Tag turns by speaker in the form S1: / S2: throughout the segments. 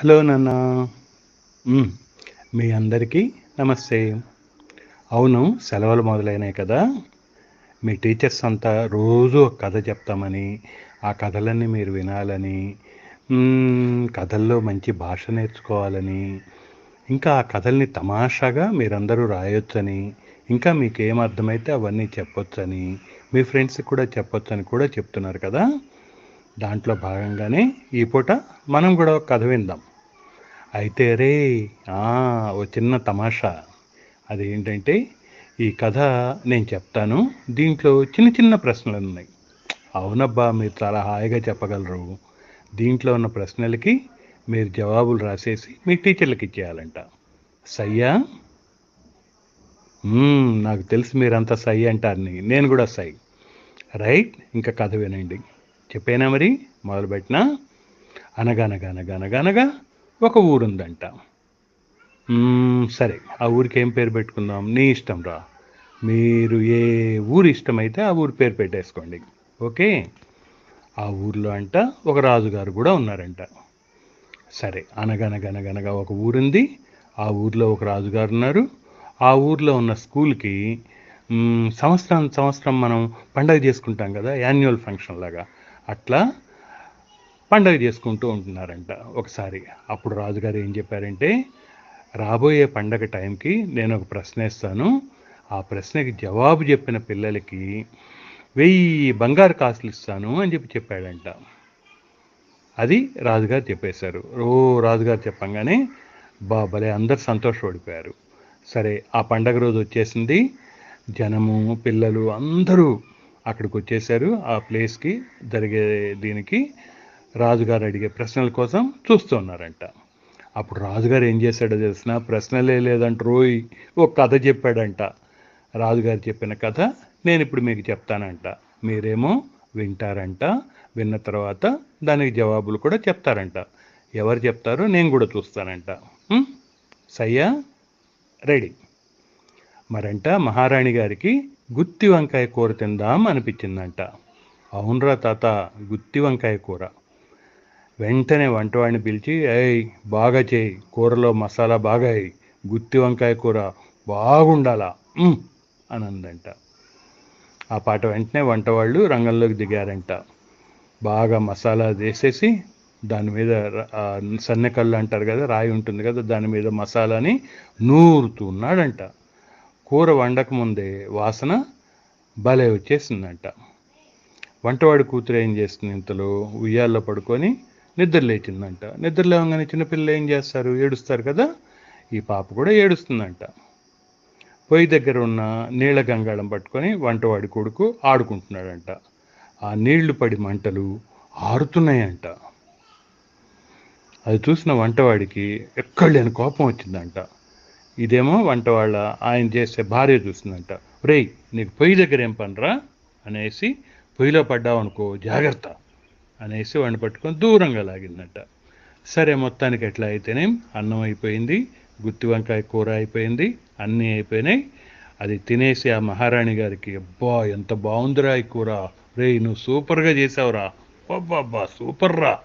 S1: Hello నాన్న. మీ అందరికీ నమస్తే. అవును సెలవులు మొదలైనాయి కదా. మీ టీచర్స్ అంతా రోజు ఒక కథ చెప్తామని ఆ కథలన్నీ మీరు వినాలని కథల్లో మంచి భాష నేర్చుకోవాలని ఇంకా ఆ కథల్ని తమాషాగా మీరందరూ రాయొచ్చని ఇంకా మీకు ఏం అర్థమైతే అవన్నీ చెప్పొచ్చని మీ ఫ్రెండ్స్కి కూడా చెప్పొచ్చని కూడా చెప్తున్నారు కదా. దాంట్లో భాగంగానే ఈ పూట మనం కూడా ఒక కథ విందాం. అయితే రే ఓ చిన్న తమాషా. అదేంటంటే ఈ కథ నేను చెప్తాను. దీంట్లో చిన్న చిన్న ప్రశ్నలు ఉన్నాయి అవునబ్బా మీరు చాలా హాయిగా చెప్పగలరు. దీంట్లో ఉన్న ప్రశ్నలకి మీరు జవాబులు రాసేసి మీ టీచర్లకి ఇచ్చేయాలంట. సయ్యా? నాకు తెలుసు మీరంతా సై అంటారని. నేను కూడా సై. రైట్ ఇంకా కథ వినండి. చెప్పేనా మరి? మొదలుపెట్టినా? అనగా అనగా ఒక ఊరుందంట. సరే ఆ ఊరికి ఏం పేరు పెట్టుకుందాం? నీ ఇష్టం రా. మీరు ఏ ఊరు ఇష్టమైతే ఆ ఊరు పేరు పెట్టేసుకోండి. ఓకే? ఆ ఊర్లో అంట ఒక రాజుగారు కూడా ఉన్నారంట. సరే అనగనగనగనగా ఒక ఊరుంది. ఆ ఊర్లో ఒక రాజుగారు ఉన్నారు. ఆ ఊర్లో ఉన్న స్కూల్కి సంవత్సరం సంవత్సరం మనం పండగ చేసుకుంటాం కదా యాన్యువల్ ఫంక్షన్ లాగా. అట్లా పండగ చేసుకుంటూ ఉంటున్నారంట. ఒకసారి అప్పుడు రాజుగారు ఏం చెప్పారంటే రాబోయే పండగ టైంకి నేను ఒక ప్రశ్న ఇస్తాను ఆ ప్రశ్నకి జవాబు చెప్పిన పిల్లలకి వెయ్యి బంగారు కాసులు ఇస్తాను అని చెప్పి చెప్పాడంట. అది రాజుగారు చెప్పేశారు. ఓ రాజుగారు చెప్పంగానే బా భలే అందరు సంతోషపడిపోయారు సరే ఆ పండగ రోజు వచ్చేసింది. జనము పిల్లలు అందరూ అక్కడికి వచ్చేసారు ఆ ప్లేస్కి జరిగే దీనికి రాజుగారు అడిగే ప్రశ్నల కోసం చూస్తూ ఉన్నారంట అప్పుడు రాజుగారు ఏం చేశాడో తెలిసిన? ప్రశ్నలే లేదంట రోయ్. ఓ కథ చెప్పాడంట. రాజుగారు చెప్పిన కథ నేను ఇప్పుడు మీకు చెప్తానంట. మీరేమో వింటారంట. విన్న తర్వాత దానికి జవాబులు కూడా చెప్తారంట. ఎవరు చెప్తారో నేను కూడా చూస్తానంట. సయ్యా? రెడీ. మరంట మహారాణి గారికి గుత్తి వంకాయ కూర తిందాం అనిపించిందంట. అవునరా తాత గుత్తి వంకాయ కూర. వెంటనే వంటవాడిని పిలిచి ఏయ్ బాగా చేయి కూరలో మసాలా బాగా అయ్యి గుత్తి వంకాయ కూర బాగుండాలా? అని అందంట. ఆ పాట వెంటనే వంటవాళ్ళు రంగంలోకి దిగారంట. బాగా మసాలా వేసేసి దాని మీద ర- సన్నెకల్లు అంటారు కదా రాయి ఉంటుంది కదా దాని మీద మసాలాని నూరుతూ ఉన్నాడంట కూర వండక ముందే వాసన భలే వచ్చేసిందంట. వంటవాడి కూతురు ఏం చేస్తుంది ఇంతలో? ఉయ్యాల్లో పడుకొని నిద్ర లేచిందంట. నిద్ర లేవగానే చిన్నపిల్లలు ఏం చేస్తారు? ఏడుస్తారు కదా? ఈ పాప కూడా ఏడుస్తుందంట. పొయ్యి దగ్గర ఉన్న నీళ్ళ గంగాళం పట్టుకొని వంటవాడి కొడుకు ఆడుకుంటున్నాడంట. ఆ నీళ్ళు పడి మంటలు ఆరుతున్నాయంట. అది చూసిన వంటవాడికి ఎక్కడలేని కోపం వచ్చిందంట. ఇదేమో వంటవాళ్ళ ఆయన చేసే భార్య చూస్తుందంట రేయ్ నీకు పొయ్యి దగ్గర ఏం పనిరా? అనేసి పొయ్యిలో పడ్డావనుకో జాగ్రత్త. అనేసి వాడిని పట్టుకొని దూరంగా లాగిందంట. సరే మొత్తానికి ఎట్లా అయితేనే అన్నం అయిపోయింది గుత్తి వంకాయ కూర అయిపోయింది అన్నీ అయిపోయినాయి. అది తినేసి ఆ మహారాణి గారికి అబ్బా ఎంత బాగుందిరా ఈ కూర. రేయ్ నువ్వు సూపర్గా చేసావురా. అబ్బా సూపర్ రా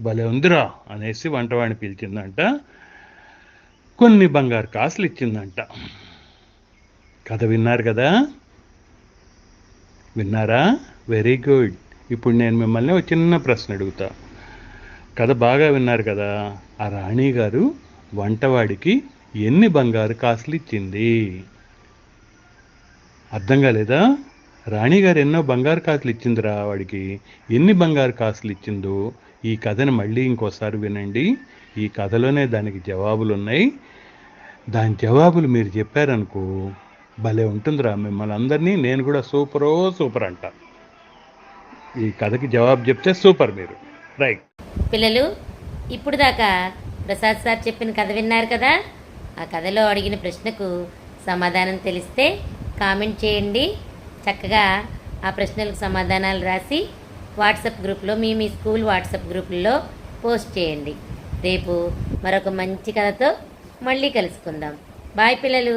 S1: భలే ఉందిరా అనేసి వంటవాడిని పిలిచిందంట. కొన్ని బంగారు కాసులు ఇచ్చిందంట. కథ విన్నారు కదా? విన్నారా? Very good. ఇప్పుడు నేను మిమ్మల్ని ఒక చిన్న ప్రశ్న అడుగుతా. కథ బాగా విన్నారు కదా ఆ రాణి గారు వంటవాడికి ఎన్ని బంగారు కాసులు ఇచ్చింది? అర్థం కాలేదా? రాణిగారు ఎన్నో బంగారు కాసులు ఇచ్చిందిరా వాడికి. ఎన్ని బంగారు కాసులు ఇచ్చిందో ఈ కథను మళ్ళీ ఇంకోసారి వినండి. ఈ కథలోనే దానికి జవాబులు ఉన్నాయి. దాని జవాబులు మీరు చెప్పారనుకో భలే ఉంటుందిరా మిమ్మల్ని అందరినీ. నేను కూడా సూపరో సూపర్ అంట. ఈ కథకి జవాబు చెప్తే సూపర్ మీరు. రైట్.
S2: పిల్లలు ఇప్పుడు దాకా ప్రసాద్ సార్ చెప్పిన కథ విన్నారు కదా? ఆ కథలో అడిగిన ప్రశ్నకు సమాధానం తెలిస్తే కామెంట్ చేయండి. చక్కగా ఆ ప్రశ్నలకు సమాధానాలు రాసి వాట్సాప్ గ్రూప్లో మీ మీ స్కూల్ వాట్సాప్ గ్రూపుల్లో పోస్ట్ చేయండి. రేపు మరొక మంచి కథతో మళ్ళీ కలుసుకుందాం. బాయ్ పిల్లలు!